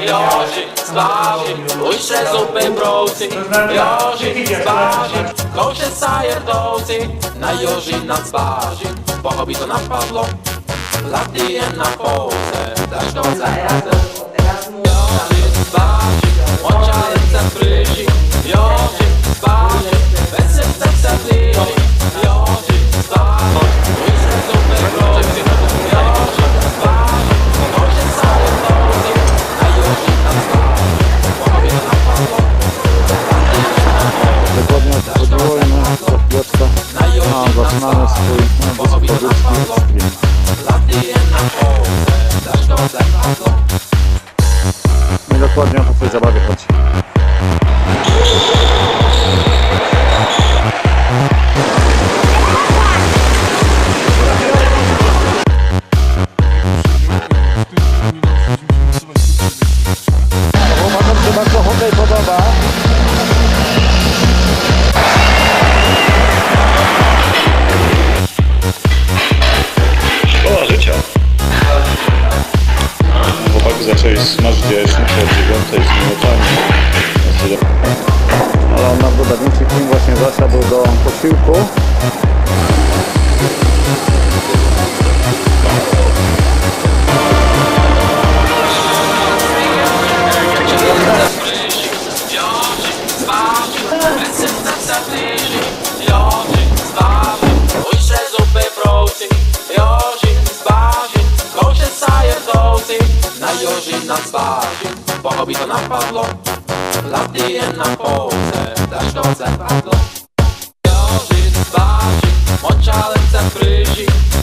Joży, zbaży, ujsze zupy browcy Joży, zbaży, kosze sajerdowcy Na Joży nad zbaży, bo to napadło Laty je na połce, dasz to za dasz to za jadę No i dokładnie o to w tej zabawie chodzi. Od 9 z minutami. Leonardo da Vinci King właśnie zasiadł do posiłku. Bo hobby to napadło, laty je na połce, dasz to zapadło. Joży, zważy, mocza